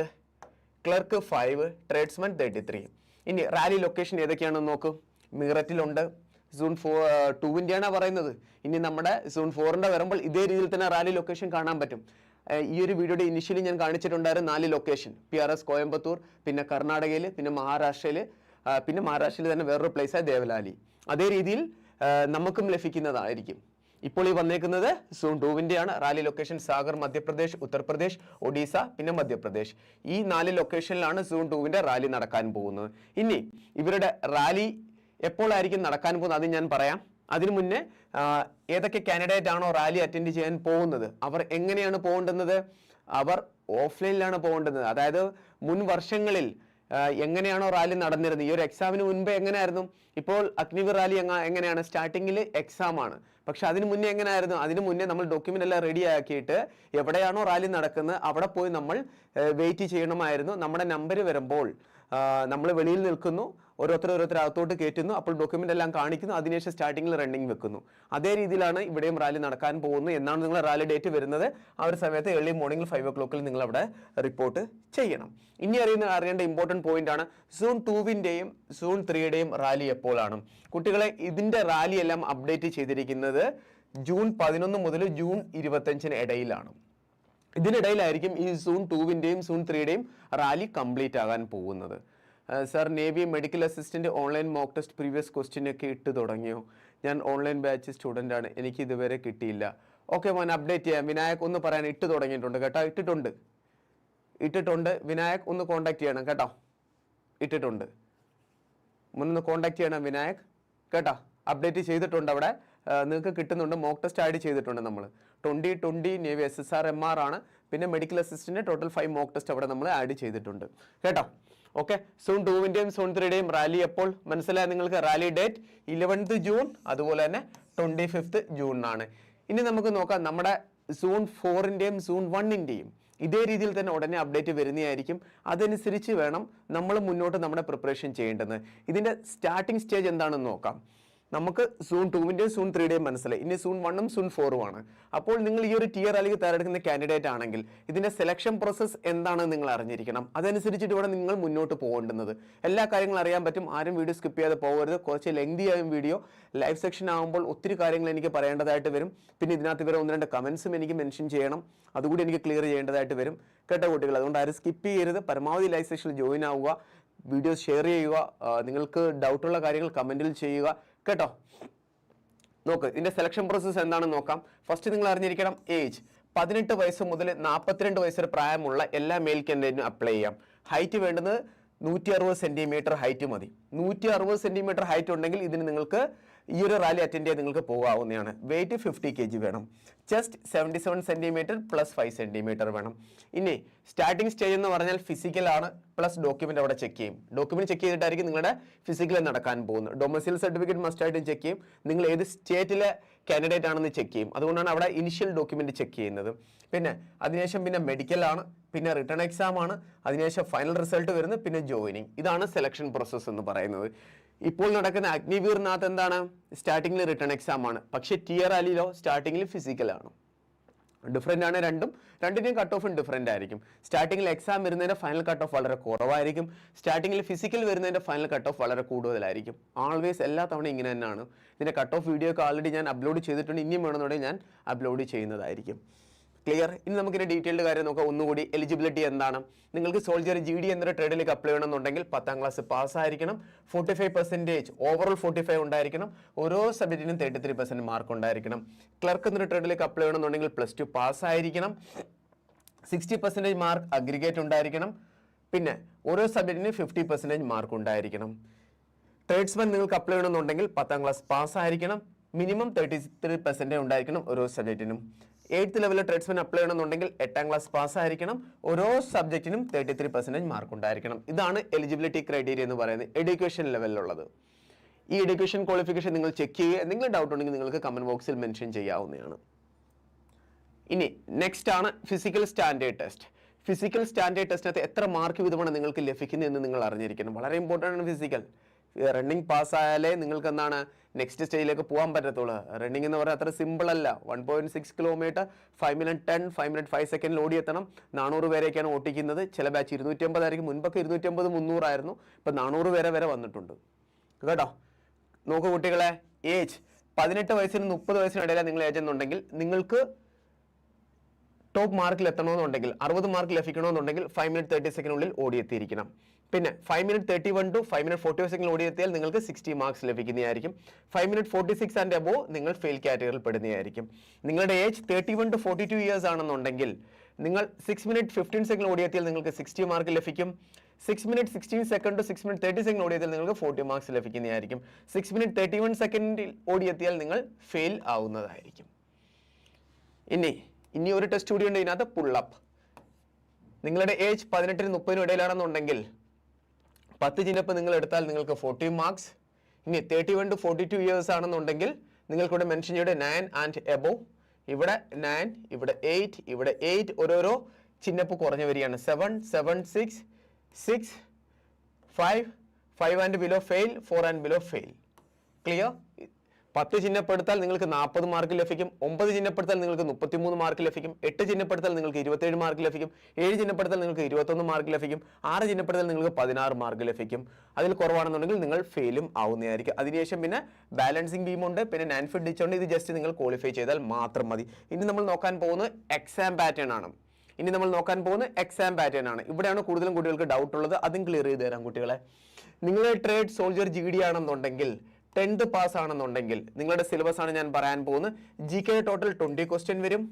clerk five tradesman thirty three ഇനി റാലി ലൊക്കേഷൻ ഏതൊക്കെയാണെന്ന് നോക്കൂ. മീററ്റിലുണ്ട്. സൂൺ ഫോർ ടൂവിന്റെയാണ് പറയുന്നത്. ഇനി നമ്മുടെ സൂൺ ഫോറിന്റെ വരുമ്പോൾ ഇതേ രീതിയിൽ തന്നെ റാലി ലൊക്കേഷൻ കാണാൻ പറ്റും. ഈ ഒരു വീഡിയോയുടെ ഇനിഷ്യലി ഞാൻ കാണിച്ചിട്ടുണ്ടായിരുന്നു നാല് location P R S Coimbatore പിന്നെ കർണാടകയിൽ പിന്നെ മഹാരാഷ്ട്രയിൽ പിന്നെ മഹാരാഷ്ട്രയിൽ തന്നെ വേറൊരു പ്ലേസായ ദേവലാലി. അതേ രീതിയിൽ നമുക്കും ലഭിക്കുന്നതായിരിക്കും. ഇപ്പോൾ ഈ വന്നേക്കുന്നത് സൂൺ ടൂവിന്റെയാണ് റാലി ലൊക്കേഷൻ സാഗർ മധ്യപ്രദേശ് ഉത്തർപ്രദേശ് ഒഡീസ പിന്നെ മധ്യപ്രദേശ്. ഈ നാല് ലൊക്കേഷനിലാണ് സൂൺ ടൂവിന്റെ റാലി നടക്കാൻ പോകുന്നത്. ഇനി ഇവരുടെ റാലി എപ്പോഴായിരിക്കും നടക്കാൻ പോകുന്നത്? അത് ഞാൻ പറയാം. അതിനു മുന്നേ ഏതൊക്കെ കാൻഡിഡേറ്റ് ആണോ റാലി അറ്റൻഡ് ചെയ്യാൻ പോകുന്നത് അവർ എങ്ങനെയാണ് പോകേണ്ടുന്നത് അവർ ഓഫ്ലൈനിലാണ് പോകേണ്ടത്. അതായത് മുൻ വർഷങ്ങളിൽ എങ്ങനെയാണോ റാലി നടന്നിരുന്നത്? ഈ ഒരു എക്സാമിന് മുൻപ് എങ്ങനെയായിരുന്നു? ഇപ്പോൾ അഗ്നിവീർ റാലി എങ്ങ എങ്ങനെയാണ്? സ്റ്റാർട്ടിങ്ങിൽ എക്സാം ആണ്. പക്ഷെ അതിന് മുന്നേ എങ്ങനെയായിരുന്നു? അതിന് മുന്നേ നമ്മൾ ഡോക്യുമെന്റ് എല്ലാം റെഡി ആക്കിയിട്ട് എവിടെയാണോ റാലി നടക്കുന്നത് അവിടെ പോയി നമ്മൾ വെയിറ്റ് ചെയ്യണമായിരുന്നു. നമ്മുടെ നമ്പർ വരുമ്പോൾ നമ്മൾ വെളിയിൽ നിൽക്കുന്നു ഓരോരുത്തർ ഓരോരുത്തർ അകത്തോട്ട് കയറ്റുന്നു അപ്പോൾ ഡോക്യുമെന്റ് എല്ലാം കാണിക്കുന്നു അതിനുശേഷം സ്റ്റാർട്ടിങ്ങിൽ റണ്ണിങ് വെക്കുന്നു. അതേ രീതിയിലാണ് ഇവിടെയും റാലി നടക്കാൻ പോകുന്നത് എന്നാണ് നിങ്ങൾ റാലി ഡേറ്റ് വരുന്നത്. ആ ഒരു സമയത്ത് ഏർലി മോർണിംഗ് ഫൈവ് ഒ ക്ലോക്കിൽ നിങ്ങൾ അവിടെ റിപ്പോർട്ട് ചെയ്യണം. ഇനി അറിയുന്ന അറിയേണ്ട ഇമ്പോർട്ടന്റ് പോയിന്റ് ആണ് സൂൺ ടൂവിന്റെയും സൂൺ ത്രീയുടെയും റാലി എപ്പോഴാണ് കുട്ടികളെ ഇതിന്റെ റാലി എല്ലാം അപ്ഡേറ്റ് ചെയ്തിരിക്കുന്നത് ജൂൺ പതിനൊന്ന് മുതൽ ജൂൺ ഇരുപത്തഞ്ചിന് ഇടയിലാണ്. ഇതിനിടയിലായിരിക്കും ഈ സൂൺ ടൂവിന്റെയും സൂൺ ത്രീയുടെയും റാലി കംപ്ലീറ്റ് ആകാൻ പോകുന്നത്. Sir navy medical assistant online mock test previous question ഒക്കെ ഇട്ട് തുടങ്ങിയോ? ഞാൻ ഓൺലൈൻ ബാച്ച് സ്റ്റുഡന്റ് ആണ് എനിക്ക് ഇതുവരെ കിട്ടിയില്ല. ഓക്കെ മോൻ അപ്ഡേറ്റ് ചെയ്യാം. വിനായക് ഒന്ന് പറയാൻ ഇട്ട് തുടങ്ങിയിട്ടുണ്ട് കേട്ടോ. ഇട്ടിട്ടുണ്ട്. ഇട്ടിട്ടുണ്ട്. വിനായക് ഒന്ന് കോണ്ടാക്ട് ചെയ്യണം കേട്ടോ. ഇട്ടിട്ടുണ്ട്. മുന്നൊന്ന് കോണ്ടാക്ട് ചെയ്യണം വിനായക്. കേട്ടോ. അപ്ഡേറ്റ് ചെയ്തിട്ടുണ്ട് അവിടെ. നിങ്ങൾക്ക് കിട്ടുന്നുണ്ട്. മോക്ക് ടെസ്റ്റ് ആഡ് ചെയ്തിട്ടുണ്ട് നമ്മൾ twenty twenty navy S S R M R ആണ്. പിന്നെ medical assistant total five mock test അവിടെ നമ്മൾ ആഡ് ചെയ്തിട്ടുണ്ട്. കേട്ടോ? ഓക്കെ സോൺ ടൂവിന്റെയും സോൺ ത്രീയുടെയും റാലി എപ്പോൾ? മനസ്സിലായ നിങ്ങൾക്ക് റാലി ഡേറ്റ് ഇലവൻത്ത് ജൂൺ അതുപോലെ തന്നെ ട്വന്റി ഫിഫ്ത്ത് ജൂണിനാണ് ഇനി നമുക്ക് നോക്കാം നമ്മുടെ സൂൺ ഫോറിന്റെയും സൂൺ വണ്ണിന്റെയും ഇതേ രീതിയിൽ തന്നെ ഉടനെ അപ്ഡേറ്റ് വരുന്നതായിരിക്കും. അതനുസരിച്ച് വേണം നമ്മൾ മുന്നോട്ട് നമ്മുടെ പ്രിപ്പറേഷൻ ചെയ്യേണ്ടത്. ഇതിന്റെ സ്റ്റാർട്ടിംഗ് സ്റ്റേജ് എന്താണെന്ന് നോക്കാം. നമുക്ക് സൂൺ ടൂവിന്റെയും സൂൺ ത്രീയുടെയും മനസ്സിലായി. ഇനി സൂൺ വണ്ണും സൂൺ ഫോറും ആണ്. അപ്പോൾ നിങ്ങൾ ഈ ഒരു ടിയർ അല്ലെങ്കിൽ തയ്യാറെടുക്കുന്ന കാൻഡിഡേറ്റ് ആണെങ്കിൽ ഇതിന്റെ സെലക്ഷൻ പ്രോസസ്സ് എന്താണെന്ന് നിങ്ങൾ അറിഞ്ഞിരിക്കണം. അതനുസരിച്ചിട്ട് ഇവിടെ നിങ്ങൾ മുന്നോട്ട് പോകേണ്ടുന്നത്. എല്ലാ കാര്യങ്ങളും അറിയാൻ പറ്റും. ആരും വീഡിയോ സ്കിപ്പ് ചെയ്യാതെ പോകരുത്. കുറച്ച് ലെങ്തി ആയും വീഡിയോ ലൈവ് സെക്ഷൻ ആകുമ്പോൾ ഒത്തിരി കാര്യങ്ങൾ എനിക്ക് പറയേണ്ടതായിട്ട് വരും. പിന്നെ ഇതിനകത്ത് ഇവരെ ഒന്ന് രണ്ട് കമൻസും എനിക്ക് മെൻഷൻ ചെയ്യണം. അതുകൂടി എനിക്ക് ക്ലിയർ ചെയ്യേണ്ടതായിട്ട് വരും. കേട്ട കുട്ടികൾ അതുകൊണ്ട് ആരും സ്കിപ്പ് ചെയ്യരുത്. പരമാവധി ലൈവ് സെക്ഷനിൽ ജോയിൻ ആവുക. വീഡിയോസ് ഷെയർ ചെയ്യുക. നിങ്ങൾക്ക് ഡൗട്ടുള്ള കാര്യങ്ങൾ കമന്റിൽ ചെയ്യുക. കേട്ടോ? നോക്ക് ഇതിന്റെ സെലക്ഷൻ പ്രോസസ്സ് എന്താണെന്ന് നോക്കാം. ഫസ്റ്റ് നിങ്ങൾ അറിഞ്ഞിരിക്കണം ഏജ് പതിനെട്ട് വയസ്സ് മുതൽ നാൽപ്പത്തിരണ്ട് വയസ്സ് വരെ പ്രായമുള്ള എല്ലാ മെയിൽ കാൻഡിഡേറ്റിനും അപ്ലൈ ചെയ്യാം. ഹൈറ്റ് വേണ്ടത് നൂറ്റി അറുപത് സെന്റിമീറ്റർ ഹൈറ്റ് മതി. നൂറ്റി അറുപത് സെന്റിമീറ്റർ ഹൈറ്റ് ഉണ്ടെങ്കിൽ ഇതിന് നിങ്ങൾക്ക് ഈ ഒരു റാലി അറ്റൻഡ് ചെയ്യാൻ നിങ്ങൾക്ക് പോകാവുന്നതാണ്. വെയിറ്റ് ഫിഫ്റ്റി കെ ജി വേണം. Chest seventy seven centimetre plus five centimetre വേണം. ഇനി സ്റ്റാർട്ടിംഗ് സ്റ്റേജ് എന്ന് പറഞ്ഞാൽ ഫിസിക്കലാണ് പ്ലസ് ഡോക്യുമെന്റ് അവിടെ ചെക്ക് ചെയ്യും. ഡോക്യുമെന്റ് ചെക്ക് ചെയ്തിട്ടായിരിക്കും നിങ്ങളുടെ ഫിസിക്കൽ നടക്കാൻ പോകുന്നത്. ഡൊമസിൽ സർട്ടിഫിക്കറ്റ് മസ്റ്റ് ആയിട്ട് ചെക്ക് ചെയ്യും. നിങ്ങൾ ഏത് സ്റ്റേറ്റിലെ കാൻഡിഡേറ്റ് ആണെന്ന് ചെക്ക് ചെയ്യും. അതുകൊണ്ടാണ് അവിടെ ഇനിഷ്യൽ ഡോക്യുമെന്റ് ചെക്ക് ചെയ്യുന്നത്. പിന്നെ അതിനുശേഷം പിന്നെ മെഡിക്കലാണ് പിന്നെ റിട്ടേൺ എക്സാം ആണ്. അതിനുശേഷം ഫൈനൽ റിസൾട്ട് വരുന്നത് പിന്നെ ജോയിനിങ് ഇതാണ് സെലക്ഷൻ പ്രോസസ്സ് എന്ന് പറയുന്നത്. ഇപ്പോൾ നടക്കുന്ന അഗ്നിവീറിനകത്ത് എന്താണ്? സ്റ്റാർട്ടിങ്ങിൽ റിട്ടേൺ എക്സാം ആണ്. പക്ഷേ ടിയർ അലിയിലോ സ്റ്റാർട്ടിങ്ങിൽ ഫിസിക്കൽ ആണ്. ഡിഫറെന്റ് ആണ് രണ്ടും. രണ്ടിന്റെയും കട്ട് ഓഫും ഡിഫറെന്റ് ആയിരിക്കും. സ്റ്റാർട്ടിങ്ങിൽ എക്സാം വരുന്നതിന്റെ ഫൈനൽ കട്ട് ഓഫ് വളരെ കുറവായിരിക്കും. സ്റ്റാർട്ടിങ്ങിൽ ഫിസിക്കൽ വരുന്നതിന്റെ ഫൈനൽ കട്ട് ഓഫ് വളരെ കൂടുതലായിരിക്കും. ആൾവേസ് എല്ലാ തവണ ഇങ്ങനെ തന്നെയാണ്. ഇതിന്റെ കട്ട് ഓഫ് വീഡിയോ ഒക്കെ ആൾറെഡി ഞാൻ അപ്ലോഡ് ചെയ്തിട്ടുണ്ട്. ഇനിയും വേണമെന്നുണ്ടെങ്കിൽ ഞാൻ അപ്ലോഡ് ചെയ്യുന്നതായിരിക്കും. ക്ലിയർ ഇനി നമുക്കിന്റെ ഡീറ്റെയിൽഡ് കാര്യം നോക്കാം. ഒന്നുകൂടി എലിജിബിലിറ്റി എന്താണ്? നിങ്ങൾക്ക് സോൾജർ ജി ഡി എന്നൊരു ട്രേഡിലേക്ക് അപ്ലൈ ചെയ്യണമെന്നുണ്ടെങ്കിൽ പത്താം class പാസ്സായിരിക്കണം forty five percentage overall forty five ഉണ്ടായിരിക്കണം. ഓരോ സബ്ജക്റ്റിനും തേർട്ടി ത്രീ പെർസെന്റ് മാർക്ക് ഉണ്ടായിരിക്കണം. ക്ലർക്ക് എന്നൊരു ട്രേഡിലേക്ക് അപ്ലൈ ചെയ്യണമെന്നുണ്ടെങ്കിൽ പ്ലസ് ടു പാസ്സായിരിക്കണം സിക്സ്റ്റി പെർസെന്റേജ് മാർക്ക് അഗ്രിഗേറ്റ് ഉണ്ടായിരിക്കണം. പിന്നെ ഓരോ സബ്ജക്റ്റിനും ഫിഫ്റ്റി പെർസെന്റേജ് മാർക്ക് ഉണ്ടായിരിക്കണം. ട്രേഡ്സ്മാൻ നിങ്ങൾക്ക് അപ്ലൈ ചെയ്യണമെന്നുണ്ടെങ്കിൽ പത്താം ക്ലാസ് പാസ്സായിരിക്കണം മിനിമം തേർട്ടി ത്രീ പെർസെന്റേജ് ഉണ്ടായിരിക്കണം ഓരോ സബ്ജക്റ്റിനും എയ്ത്ത് ലെവലിൽ ട്രേഡ്സ്മാൻ അപ്ലൈ ചെയ്യണമെന്നുണ്ടെങ്കിൽ എട്ടാം ക്ലാസ് പാസ്സായിരിക്കണം ഓരോ സബ്ജക്റ്റിനും തേർട്ടി ത്രീ പെർസെന്റേജ് മാർക്ക് ഉണ്ടായിരിക്കണം. ഇതാണ് എലിജിബിലിറ്റി ക്രൈറ്റീരിയ എന്ന് പറയുന്നത് എഡ്യൂക്കേഷൻ ലെവലിലുള്ളത് ഈ എഡ്യൂക്കേഷൻ ക്വാളിഫിക്കേഷൻ നിങ്ങൾ ചെക്ക് ചെയ്യുക. എന്തെങ്കിലും ഡൗട്ട് ഉണ്ടെങ്കിൽ നിങ്ങൾക്ക് കമന്റ് ബോക്സിൽ മെൻഷൻ ചെയ്യാവുന്നതാണ്. ഇനി നെക്സ്റ്റ് ആണ് physical standard test physical standard ടെസ്റ്റിനകത്ത് എത്ര മാർക്ക് വിധമാണ് നിങ്ങൾക്ക് ലഭിക്കുന്നത് എന്ന് നിങ്ങൾ അറിഞ്ഞിരിക്കണം. വളരെ ഇമ്പോർട്ടന്റ് ആണ് ഫിസിക്കൽ റണ്ണിങ് പാസ്സായാലേ നിങ്ങൾക്ക് എന്താണ് നെക്സ്റ്റ് സ്റ്റേജിലേക്ക് പോകാൻ പറ്റത്തുള്ളൂ. റണ്ണിങ് എന്ന് പറഞ്ഞാൽ അത്ര സിമ്പിൾ അല്ല. One point six kilometre five minute ten five minute five സെക്കൻഡിൽ ഓടിയെത്തണം. നാനൂറ് പേരെയൊക്കെയാണ് ഓട്ടിക്കുന്നത്. ചില ബാച്ച് ഇരുന്നൂറ്റമ്പത് ആയിരിക്കും. മുൻപൊക്കെ ഇരുന്നൂറ്റമ്പത് മുന്നൂറായിരുന്നു. ഇപ്പം നാനൂറ് പേരെ വരെ വന്നിട്ടുണ്ട്. കേട്ടോ? നോക്കൂ കുട്ടികളെ ഏജ് പതിനെട്ട് വയസ്സിന് മുപ്പത് വയസ്സിനിടയിലാണ് നിങ്ങൾ ഏജ് എന്നുണ്ടെങ്കിൽ നിങ്ങൾക്ക് ടോപ്പ് മാർക്കിൽ എത്തണമെന്നുണ്ടെങ്കിൽ അറുപത് മാർക്ക് ലഭിക്കണമെന്നുണ്ടെങ്കിൽ ഫൈവ് മിനിറ്റ് തേർട്ടി സെക്കൻഡിനുള്ളിൽ ഓടിയെത്തിയിരിക്കണം. പിന്നെ five minute thirty one two five minute forty five second ഓടിയെത്തിയാൽ നിങ്ങൾക്ക് സിക്സ്റ്റി മാർക്സ് ലഭിക്കുന്നതായിരിക്കും. Five minute forty six and above നിങ്ങൾ ഫെയിൽ കാറ്റഗറിയിൽ പെടുന്നതായിരിക്കും. നിങ്ങളുടെ age thirty one two forty two years ആണെന്നുണ്ടെങ്കിൽ നിങ്ങൾ സിക്സ് മിനിറ്റ് ഫിഫ്റ്റീൻ സെക്കൻഡ് ഓടിയെത്തിയാൽ നിങ്ങൾക്ക് സിക്സ്റ്റി മാർക്ക് ലഭിക്കും. Six minute sixteen second two six minute thirty second ഓടിയെത്തിയാൽ നിങ്ങൾക്ക് ഫോർട്ടി മാർക്സ് ലഭിക്കുന്നതായിരിക്കും. സിക്സ് മിനിറ്റ് തേർട്ടി വൺ സെക്കൻഡിൽ ഓടിയെത്തിയാൽ നിങ്ങൾ ഫെയിൽ ആവുന്നതായിരിക്കും. ഇനി ഇനി ഒരു ടെസ്റ്റ് കൂടി ഉണ്ട്. ഇതിനകത്ത് പുള്ളപ്പ് നിങ്ങളുടെ ഏജ് പതിനെട്ടിന് മുപ്പതിനും ഇടയിലാണെന്നുണ്ടെങ്കിൽ പത്ത് ചിന്നപ്പ് നിങ്ങൾ എടുത്താൽ നിങ്ങൾക്ക് ഫോർട്ടി മാർക്സ് ഇനി thirty one two forty two years ആണെന്നുണ്ടെങ്കിൽ നിങ്ങൾക്കിവിടെ മെൻഷൻ ചെയ്യുടെ നയൻ ആൻഡ് എബോ ഇവിടെ നയൻ ഇവിടെ എയ്റ്റ് ഇവിടെ എയ്റ്റ് ഓരോരോ ചിന്നപ്പ് കുറഞ്ഞു വരികയാണ്. Seven seven six six five five and below fail four and below fail clear പത്ത് ചിഹ്നപ്പെടുത്താൽ നിങ്ങൾക്ക് നാൽപ്പത് മാർക്ക് ലഭിക്കും. ഒമ്പത് ചിഹ്നപ്പെടുത്താൽ നിങ്ങൾക്ക് മുപ്പത്തിമൂന്ന് മാർക്ക് ലഭിക്കും. എട്ട് ചിഹ്നപ്പെടുത്താൽ നിങ്ങൾക്ക് ഇരുപത്തേഴ് മാർക്ക് ലഭിക്കും. ഏഴ് ചിഹ്നപ്പെടുത്താൽ നിങ്ങൾക്ക് ഇരുപത്തൊന്ന് മാർക്ക് ലഭിക്കും. ആറ് ചിഹ്നപ്പെടുത്താൽ നിങ്ങൾക്ക് പതിനാറ് മാർക്ക് ലഭിക്കും. അതിൽ കുറവാണെന്നുണ്ടെങ്കിൽ നിങ്ങൾ ഫെയിലും ആവുന്നതായിരിക്കും. അതിനുശേഷം പിന്നെ ബാലൻസിങ് ബീമുണ്ട് പിന്നെ നാൻ ഫിറ്റ് ഡിച്ച് ഉണ്ട്. ഇത് ജസ്റ്റ് നിങ്ങൾ ക്വാളിഫൈ ചെയ്താൽ മാത്രം മതി. ഇനി നമ്മൾ നോക്കാൻ പോകുന്നത് എക്സാം പാറ്റേൺ ആണ്. ഇനി നമ്മൾ നോക്കാൻ പോകുന്നത് എക്സാം പാറ്റേൺ ആണ്. ഇവിടെയാണ് കൂടുതലും കുട്ടികൾക്ക് ഡൗട്ട് ഉള്ളത്. അതും ക്ലിയർ ചെയ്ത് തരാം കുട്ടികളെ. നിങ്ങളെ ട്രേഡ് സോൾജർ ജി ഡി ആണെന്നുണ്ടെങ്കിൽ ടെൻത്ത് പാസ് ആണെന്നുണ്ടെങ്കിൽ നിങ്ങളുടെ സിലബസ് ആണ് ഞാൻ പറയാൻ പോകുന്നത്. G K total twenty question വരും.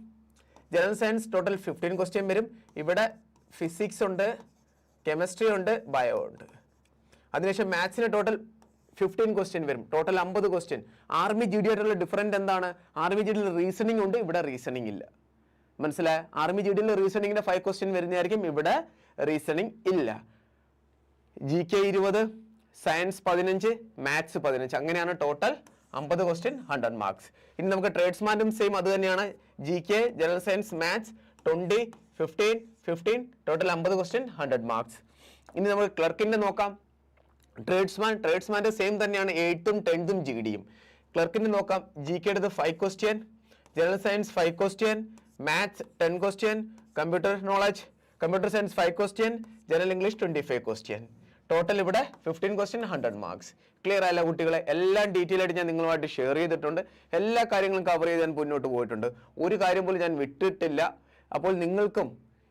General science total fifteen question വരും. ഇവിടെ ഫിസിക്സ് ഉണ്ട് കെമിസ്ട്രി ഉണ്ട് ബയോ ഉണ്ട്. അതിനുശേഷം മാത്സിന് ടോട്ടൽ ഫിഫ്റ്റീൻ ക്വസ്റ്റ്യൻ വരും. ടോട്ടൽ അമ്പത് ക്വസ്റ്റ്യൻ ആർമി ജി ഡിയായിട്ടുള്ള ഡിഫറന്റ് എന്താണ്? ആർമി ജി ഡിയിൽ റീസണിംഗ് ഉണ്ട് ഇവിടെ റീസണിംഗ് ഇല്ല. മനസ്സിലായ? ആർമി ജി ഡിയിൽ റീസണിങ്ങിന്റെ ഫൈവ് ക്വസ്റ്റ്യൻ വരുന്നതായിരിക്കും ഇവിടെ റീസണിങ് ഇല്ല. ജി കെ ഇരുപത്. സയൻസ് പതിനഞ്ച് മാത്സ് പതിനഞ്ച്. അങ്ങനെയാണ് ടോട്ടൽ അമ്പത് ക്വസ്റ്റ്യൻ ഹൺഡ്രഡ് മാർക്സ് ഇനി നമുക്ക് ട്രേഡ്സ്മാനും സെയിം അത് തന്നെയാണ്. G K general science maths twenty fifteen fifteen total അമ്പത് ക്വസ്റ്റ്യൻ ഹൺഡ്രഡ് മാർക്സ് ഇനി നമുക്ക് ക്ലർക്കിന്റെ നോക്കാം. ട്രേഡ്സ്മാൻ ട്രേഡ്സ്മാന്റെ സെയിം തന്നെയാണ് എയ്ത്തും ടെൻത്തും ജി ഡിയും ക്ലർക്കിന്റെ നോക്കാം ജി കെ എടുത്ത് five question general science five question maths ten question computer knowledge computer science five question general English twenty five question total ഇവിടെ fifteen question hundred marks clear ആയല്ല കുട്ടികളെ? എല്ലാം detail ആയിട്ട് ഞാൻ നിങ്ങളുമായിട്ട് ഷെയർ ചെയ്തിട്ടുണ്ട്. എല്ലാ കാര്യങ്ങളും കവർ ചെയ്ത് ഞാൻ മുന്നോട്ട് പോയിട്ടുണ്ട്. ഒരു കാര്യം പോലും ഞാൻ വിട്ടിട്ടില്ല. അപ്പോൾ നിങ്ങൾക്കും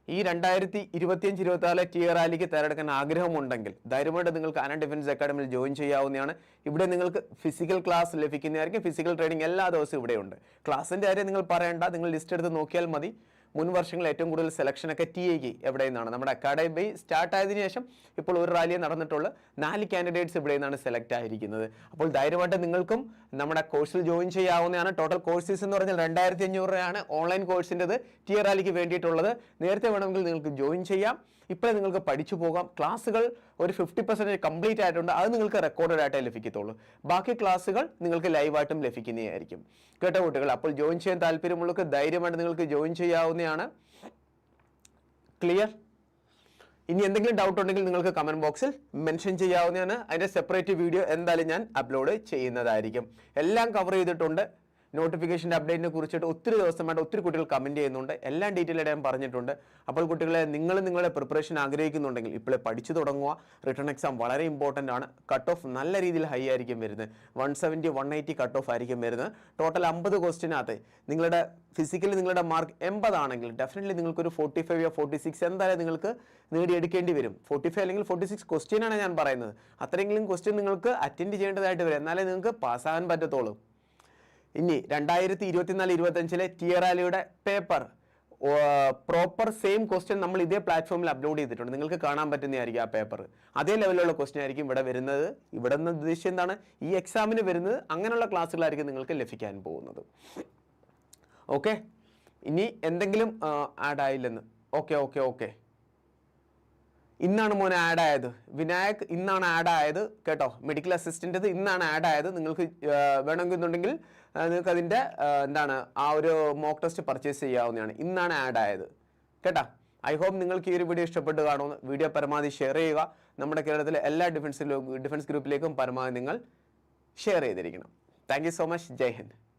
ഈ രണ്ടായിരത്തി ഇരുപത്തിയഞ്ച് ഇരുപത്തി നാല് ടിയർ റാലിക്ക് തയ്യാറെടുക്കാൻ ആഗ്രഹമുണ്ടെങ്കിൽ ധൈര്യമായിട്ട് നിങ്ങൾക്ക് അന ഡിഫൻസ് അക്കാഡമിയിൽ ജോയിൻ ചെയ്യാവുന്നതാണ്. ഇവിടെ നിങ്ങൾക്ക് ഫിസിക്കൽ ക്ലാസ് ലഭിക്കുന്നതായിരിക്കും. ഫിസിക്കൽ ട്രെയിനിങ് എല്ലാ ദിവസവും ഇവിടെയുണ്ട്. ക്ലാസ്സിന്റെ കാര്യം നിങ്ങൾ പറയേണ്ട. നിങ്ങൾ ലിസ്റ്റ് എടുത്ത് നോക്കിയാൽ മതി. മുൻ വർഷങ്ങളിൽ ഏറ്റവും കൂടുതൽ സെലക്ഷനൊക്കെ ടി എക്ക് എവിടെ നിന്നാണ് നമ്മുടെ അക്കാഡമി സ്റ്റാർട്ട് ആയതിനു ശേഷം ഇപ്പോൾ ഒരു റാലിയെ നടന്നിട്ടുള്ള നാല് കാൻഡിഡേറ്റ്സ് ഇവിടെ നിന്നാണ് സെലക്ട് ആയിരിക്കുന്നത്. അപ്പോൾ ധൈര്യമായിട്ട് നിങ്ങൾക്കും നമ്മുടെ കോഴ്സിൽ ജോയിൻ ചെയ്യാവുന്നതാണ്. ടോട്ടൽ കോഴ്സസ് എന്ന് പറഞ്ഞാൽ രണ്ടായിരത്തി അഞ്ഞൂറ് രൂപയാണ് ഓൺലൈൻ കോഴ്സിന്റെത് ടി റാലിക്ക് വേണ്ടിയിട്ടുള്ളത്. നേരത്തെ വേണമെങ്കിൽ നിങ്ങൾക്ക് ജോയിൻ ചെയ്യാം. ഇപ്പോഴേ നിങ്ങൾക്ക് പഠിച്ചു പോകാം. ക്ലാസ്സുകൾ ഒരു ഫിഫ്റ്റി പെർസെന്റേജ് കംപ്ലീറ്റ് ആയിട്ടുണ്ട്. അത് നിങ്ങൾക്ക് റെക്കോർഡഡ് ആയിട്ടേ ലഭിക്കത്തുള്ളൂ. ബാക്കി ക്ലാസ്സുകൾ നിങ്ങൾക്ക് ലൈവായിട്ടും ലഭിക്കുന്നതായിരിക്കും കേട്ടോ കുട്ടികൾ? അപ്പോൾ ജോയിൻ ചെയ്യാൻ താല്പര്യമുള്ളവർക്ക് ധൈര്യമായിട്ട് നിങ്ങൾക്ക് ജോയിൻ ചെയ്യാവുന്നതാണ്. ക്ലിയർ ഇനി എന്തെങ്കിലും ഡൗട്ട് ഉണ്ടെങ്കിൽ നിങ്ങൾക്ക് കമന്റ് ബോക്സിൽ മെൻഷൻ ചെയ്യാവുന്നതാണ്. അതിന്റെ സെപ്പറേറ്റ് വീഡിയോ എന്തായാലും ഞാൻ അപ്ലോഡ് ചെയ്യുന്നതായിരിക്കും. എല്ലാം കവർ ചെയ്തിട്ടുണ്ട്. നോട്ടിഫിക്കേഷന്റെ അപ്ഡേറ്റിനെ കുറിച്ചിട്ട് ഒത്തിരി ദിവസമായിട്ട് ഒത്തിരി കുട്ടികൾ കമന്റ് ചെയ്യുന്നുണ്ട്. എല്ലാം ഡീറ്റെയിൽ ഞാൻ പറഞ്ഞിട്ടുണ്ട്. അപ്പോൾ കുട്ടികളെ നിങ്ങൾ നിങ്ങളുടെ പ്രിപ്പറേഷൻ ആഗ്രഹിക്കുന്നുണ്ടെങ്കിൽ ഇപ്പോഴേ പഠിച്ചു തുടങ്ങുക. റിട്ടേൺ എക്സാം വളരെ ഇമ്പോർട്ടന്റ് ആണ്. കട്ട് ഓഫ് നല്ല രീതിയിൽ ഹൈ ആയിരിക്കും വരുന്നത്. One seventy one eighty cut off ആയിരിക്കും വരുന്നത്. ടോട്ടൽ അമ്പത് ക്വസ്റ്റിനകത്ത് നിങ്ങളുടെ ഫിസിക്കലി നിങ്ങളുടെ മാർക്ക് എൺപതാണെങ്കിൽ ഡെഫിനറ്റ്ലി നിങ്ങൾക്കൊരു ഫോർട്ടി ഫൈവ് ഫോർട്ടി സിക്സ് എന്തായാലും നിങ്ങൾക്ക് നേടിയെടുക്കേണ്ടി വരും. ഫോർട്ടി ഫൈവ് അല്ലെങ്കിൽ ഫോർട്ടി സിക്സ് ക്വസ്റ്റ്യനാണ് ഞാൻ പറയുന്നത്. അത്രയെങ്കിലും ക്വസ്റ്റ്യൻ നിങ്ങൾക്ക് അറ്റൻഡ് ചെയ്യേണ്ടതായിട്ട് വരും. എന്നാലേ നിങ്ങൾക്ക് പാസ്സാകാൻ പറ്റത്തുള്ളൂ. ഇനി രണ്ടായിരത്തി ഇരുപത്തിനാല് ഇരുപത്തഞ്ചിലെ ടിയറാലിയുടെ പേപ്പർ പ്രോപ്പർ സെയിം ക്വസ്റ്റ്യൻ നമ്മൾ ഇതേ പ്ലാറ്റ്ഫോമിൽ അപ്ലോഡ് ചെയ്തിട്ടുണ്ട്. നിങ്ങൾക്ക് കാണാൻ പറ്റുന്നതായിരിക്കും ആ പേപ്പർ അതേ ലെവലിലുള്ള ക്വസ്റ്റ്യൻ ആയിരിക്കും ഇവിടെ വരുന്നത്. ഇവിടെ നിന്ന് ഉദ്ദേശിച്ചത് എന്താണ്? ഈ എക്സാമിന് വരുന്നത് അങ്ങനെയുള്ള ക്ലാസ്സുകളായിരിക്കും നിങ്ങൾക്ക് ലഭിക്കാൻ പോകുന്നത്. ഓക്കെ ഇനി എന്തെങ്കിലും ആഡ് ആയില്ലെന്ന്. ഓക്കെ ഓക്കെ ഓക്കെ ഇന്നാണ് മോനെ ആഡ് ആയത്. വിനായക് ഇന്നാണ് ആഡ് ആയത്. കേട്ടോ? മെഡിക്കൽ അസിസ്റ്റന്റെത് ഇന്നാണ് ആഡ് ആയത്. നിങ്ങൾക്ക് വേണമെന്നുണ്ടെങ്കിൽ നിങ്ങൾക്ക് അതിന്റെ എന്താണ് ആ ഒരു മോക്ക് ടെസ്റ്റ് പർച്ചേസ് ചെയ്യാവുന്നതാണ്. ഇന്നാണ് ആഡ് ആയത്. കേട്ടോ? ഐ ഹോപ്പ് നിങ്ങൾക്ക് ഈ ഒരു വീഡിയോ ഇഷ്ടപ്പെട്ട് കാണുമെന്ന് വീഡിയോ പരമാവധി ഷെയർ ചെയ്യുക. നമ്മുടെ കേരളത്തിലെ എല്ലാ ഡിഫൻസ് ഡിഫൻസ് ഗ്രൂപ്പിലേക്കും പരമാവധി നിങ്ങൾ ഷെയർ ചെയ്തിരിക്കണം. Thank so much Jai Hind.